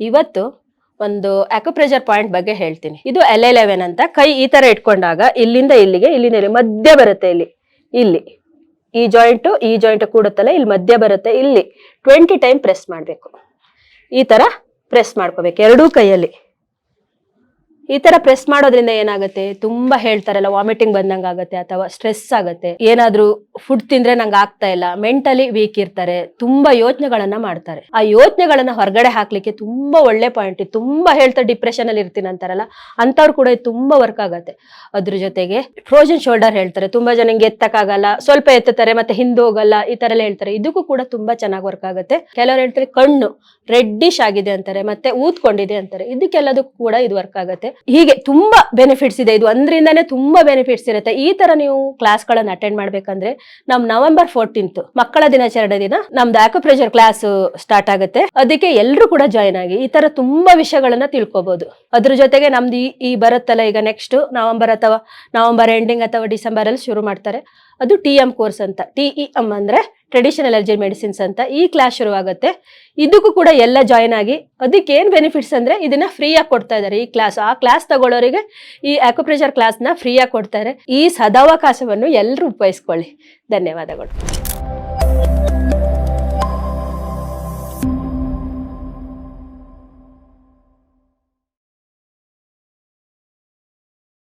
ಇವತ್ತು ಒಂದು acupressure point ಬಗ್ಗೆ ಹೇಳ್ತೀನಿ. ಇದು ಎಲ್ ಎಲೆವೆನ್ ಅಂತ ಕೈ ಈ ತರ ಇಟ್ಕೊಂಡಾಗ ಇಲ್ಲಿಂದ ಇಲ್ಲಿಗೆ, ಇಲ್ಲಿಂದ ಇಲ್ಲಿ, ಮಧ್ಯ ಬರುತ್ತೆ ಇಲ್ಲಿ. ಇಲ್ಲಿ. ಈ ಜಾಯಿಂಟ್ ಈ ಜಾಯಿಂಟ್ ಕೂಡುತ್ತಲ್ಲ ಇಲ್ಲಿ ಮಧ್ಯ ಬರುತ್ತೆ, ಇಲ್ಲಿ. ಟ್ವೆಂಟಿ ಟೈಮ್ ಪ್ರೆಸ್ ಮಾಡಬೇಕು. ಈ ತರ ಪ್ರೆಸ್ ಮಾಡ್ಕೋಬೇಕು, ಎರಡೂ ಕೈಯಲ್ಲಿ. ಈ ತರ ಪ್ರೆಸ್ ಮಾಡೋದ್ರಿಂದ ಏನಾಗುತ್ತೆ? ತುಂಬಾ ಹೇಳ್ತಾರಲ್ಲ ವಾಮಿಟಿಂಗ್ ಬಂದಂಗ ಆಗುತ್ತೆ ಅಥವಾ ಸ್ಟ್ರೆಸ್ ಆಗತ್ತೆ. ಏನಾದ್ರೂ ಫುಡ್ ತಿಂದ್ರೆ ನಂಗೆ ಆಗ್ತಾ ಇಲ್ಲ ಮೆಂಟಲಿ ವೀಕ್ ಇರ್ತಾರೆ, ತುಂಬಾ ಯೋಚನೆಗಳನ್ನ ಮಾಡ್ತಾರೆ. ಆ ಯೋಚನೆಗಳನ್ನ ಹೊರಗಡೆ ಹಾಕ್ಲಿಕ್ಕೆ ತುಂಬಾ ಒಳ್ಳೆ ಪಾಯಿಂಟ್ ತುಂಬಾ ಹೇಳ್ತಾರೆ ಡಿಪ್ರೆಷನ್ ಅಲ್ಲಿ ಇರ್ತೀನಿ ಅಂತಾರಲ್ಲ ಅಂತವ್ರು ಕೂಡ ತುಂಬಾ ವರ್ಕ್ ಆಗತ್ತೆ. ಅದ್ರ ಜೊತೆಗೆ ಫ್ರೋಜನ್ ಶೋಲ್ಡರ್ ಹೇಳ್ತಾರೆ, ತುಂಬಾ ಜನ ಎತ್ತಕ್ಕಾಗಲ್ಲ, ಸ್ವಲ್ಪ ಎತ್ತುತ್ತಾರೆ ಮತ್ತೆ ಹಿಂದೆ ಹೋಗಲ್ಲ, ಈ ತರ ಎಲ್ಲ ಹೇಳ್ತಾರೆ. ಇದಕ್ಕೂ ಕೂಡ ತುಂಬಾ ಚೆನ್ನಾಗಿ ವರ್ಕ್ ಆಗುತ್ತೆ. ಕೆಲವರು ಹೇಳ್ತಾರೆ ಕಣ್ಣು ರೆಡ್ಡಿಶ್ ಆಗಿದೆ ಅಂತಾರೆ, ಮತ್ತೆ ಊದ್ಕೊಂಡಿದೆ ಅಂತಾರೆ. ಇದಕ್ಕೆಲ್ಲದಕ್ಕೂ ಕೂಡ ಇದು ವರ್ಕ್ ಆಗುತ್ತೆ. ಹೀಗೆ ತುಂಬಾ ಬೆನಿಫಿಟ್ಸ್ ಇದೆ. ಇದು ಒಂದ್ರಿಂದಾನೇ ತುಂಬಾ ಬೆನಿಫಿಟ್ಸ್ ಇರುತ್ತೆ. ಈ ತರ ನೀವು ಕ್ಲಾಸ್ಗಳನ್ನ ಅಟೆಂಡ್ ಮಾಡ್ಬೇಕಂದ್ರೆ ನಮ್ ನವೆಂಬರ್ ಫೋರ್ಟೀನ್ತ್ ಮಕ್ಕಳ ದಿನಾಚರಣೆ ದಿನ ನಮ್ದು ಆಕ್ಯುಪ್ರೆಷರ್ ಕ್ಲಾಸ್ ಸ್ಟಾರ್ಟ್ ಆಗುತ್ತೆ. ಅದಕ್ಕೆ ಎಲ್ಲರೂ ಕೂಡ ಜಾಯ್ನ್ ಆಗಿ ಈ ತರ ತುಂಬಾ ವಿಷಯಗಳನ್ನ ತಿಳ್ಕೊಬಹುದು ಅದ್ರ ಜೊತೆಗೆ ನಮ್ದು ಈ ಬರುತ್ತಲ್ಲ ಈಗ ನೆಕ್ಸ್ಟ್ ನವೆಂಬರ್ ಅಥವಾ ನವೆಂಬರ್ ಎಂಡಿಂಗ್ ಅಥವಾ ಡಿಸೆಂಬರ್ ಅಲ್ಲಿ ಶುರು ಮಾಡ್ತಾರೆ. ಅದು ಟಿ ಎಂ ಕೋರ್ಸ್ ಅಂತ. ಟಿ ಇ ಎಂ ಅಂದ್ರೆ ಟ್ರೆಡಿಷನಲ್ ಅಲರ್ಜಿ ಮೆಡಿಸಿನ್ಸ್ ಅಂತ ಈ ಕ್ಲಾಸ್ ಶುರುವಾಗುತ್ತೆ. ಇದಕ್ಕೂ ಕೂಡ ಎಲ್ಲ ಜಾಯಿನ್ ಆಗಿ ಅದಕ್ಕೆ ಏನು ಬೆನಿಫಿಟ್ಸ್ ಅಂದ್ರೆ ಇದನ್ನ ಫ್ರೀಯಾಗಿ ಕೊಡ್ತಾ ಇದ್ದಾರೆ ಈ ಕ್ಲಾಸ್ ಆ ಕ್ಲಾಸ್ ತಗೊಳ್ಳೋರಿಗೆ ಈ ಆಕ್ಯುಪ್ರೆಷರ್ ಕ್ಲಾಸ್ನ ಫ್ರೀಯಾಗಿ ಕೊಡ್ತಾರೆ ಈ ಸದಾವಕಾಶವನ್ನು ಎಲ್ಲರೂ ಉಪಯೋಗಿಸ್ಕೊಳ್ಳಿ. ಧನ್ಯವಾದಗಳು.